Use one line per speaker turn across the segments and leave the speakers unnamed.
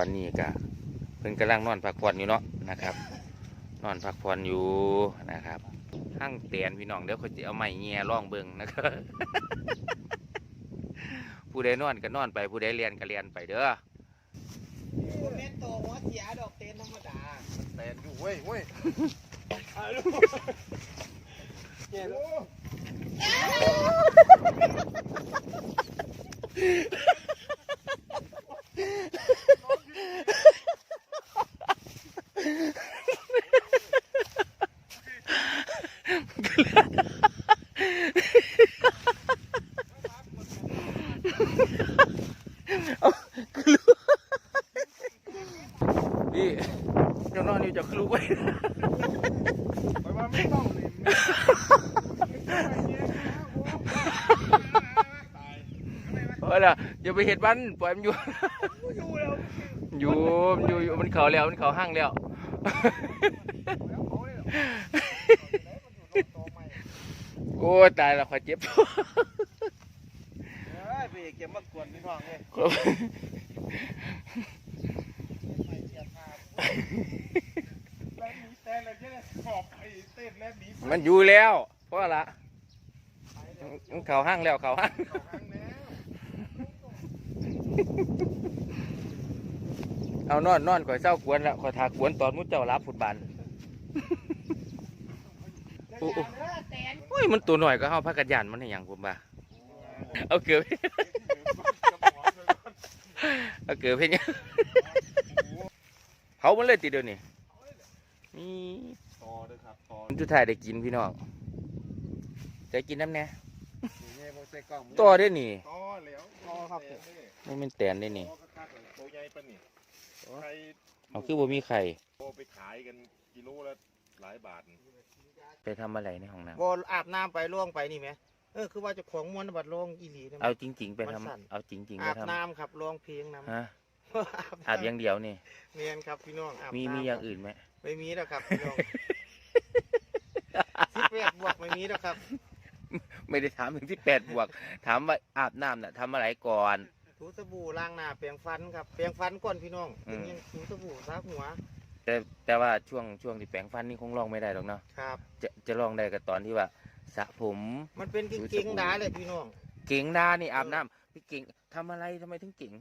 อนนี้ก็เพิ่นกำลังนอนพักผ่อนอยู่เนาะนะครับ นอนพักผ่อนอยู่นะครับห้างเตียนพี่น้องเดี๋ยวเขาจะเอาไม้เงียร่องเบิงนะครับ ผู้ใดนอนก็นอนไปผู้ใดเรียนก็เรียนไปเด้อ
คุณเล่นโตหัวเสียดอกเต้นธรรมดา
แตนอยู่เว้ยเว้ย
เนี่ยลูก
พี่เจ้านอนอยู่จะคลุกไว้
ไปว่าไม่ต้องเลย
เออล่ะอย่าไปเห็ดมันปล่อยมันอยู่
อยู่แล้ว
อยู่มันอยู่อยู่มันเขาแล้วมันเขาห้างแล้ว
แล้วเขายเรอ
โอ้ตายแล้วขอยเจ็บ
เฮ้ยพี่เก็บมากวนพี่น้องเลย
มันอยู่แล้วเพราะละเขาห้างแล้วเขาห้าง
เข้าข้างแล้ว
เอานอนนอนข่อยเศร้ากวนละข่อยทากวนตอนมุ้เจ้ารับฟุตบาลโอ้โหโอ้ยมันตัวหน่อยก็เฮาพักกันยันมันให้หยังผมบ่าเอาเกือบเอาเกือบเพิ่นยังเผามันเลยติเดียวนี่มี
ต่อเลยครับต่อ
สุดท้ายได้กินพี่น้องจะกินน้ำแน่
นี่ไงโมเสกกล้อง
ต่อได้นี่
ต่อแล้วต่อครับผม
ไม่เป็นแตนได้นี่
ต่อคักๆเลยตัวใหญ่ปะนี่ ใคร
เอาคือบ่มีไข่
โตไปขายกันกิโลละหลายบาท
ไปทำอะไรในห้องน้ำ
บอลอาบน้ำไปล่วงไปนี่ไหมเออคือว่าเจะของม้วนบัดล่วงอีหลีนะ
เอาจริง ๆ ไปทำ
มันสั่น
เอาจริง ๆ ไป
อาบ
ทำ
น้ำครับล่วงเพลงน้ำ
ฮะ
อาบ
อาบอย่างเดียวนี่
เนียนครับพี่น้องอาบ
มี
น้ำ
มีอย่างอื่นไหม
ไม่มีแล้วครับพี่น้องสิบแปดบวกไม่มีแล้วครับ
ไม่ได้ถามถึงที่แปดบวก ถามว่าอาบน้ำน่ะทำอะไรก่อน
ถูสบู่ล้างหน้าแปรงฟันครับแปรงฟันก่อนพี่น้อง
อืม
เป็นยังถูสบู่ซักหัว
แต่แต่ว่าช่วงช่วงที่แปรงฟันนี่คงลองไม่ได้หรอกเนาะ
ครับ
จะจะลองได้กับตอนที่ว่าสระผม
มันเป็น
ถูสบู่
เก่งๆดาเลยพี่น้อง
เก่งดานี่อาบน้ำพี่เก่งทำอะไรทำไมถึงเก่ง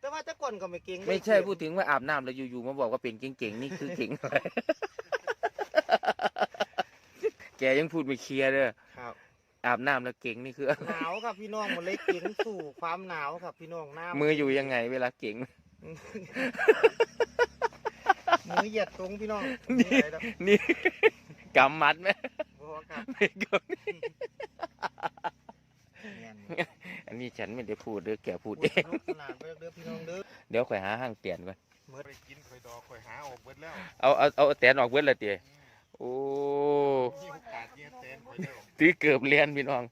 แต่ว่าแต่ก่อนก็ไม่เก่งเลย
ไม่ใช่พูดถึงว่าอาบน้ำแล้วอยู่ๆมาบอกว่าเป็นเก่งๆนี่คือเก่งอะไร แกยังพูดไม่เคลียร์เลย
ครับ
อาบน้ำแล้วเก่งนี่คืออะไร
หนาวครับพี่น้องมันเลยเก่งสู่ความหนาวครับพี่น้องหน้า
มืออยู่ยังไงเวลาเก่ง
มือเหยียดตรงพี่น้อง
นี่
มีอะไรแล้ว
นี่ กำมัดไหม
บ่ครับ
ไม่กำ
แม่น
อันนี้ฉันไม่ได้พูดเด้อแกพูด
พู
เอ
ด
ง
สนุกสนานไปเด้อพี่น้องเด้อ
เดี๋ยวข่อยหาห้างเปลี่ยนก่อน
ไปกินคอยดอกคอยหาออกเบิดแล้ว
เอาเอาเอาแตนออกเบิดละเตียโอ้
ที่โอกาสเนี่ยแตนคอยได้ออก
ตีเกือบเรียนพี่น้อง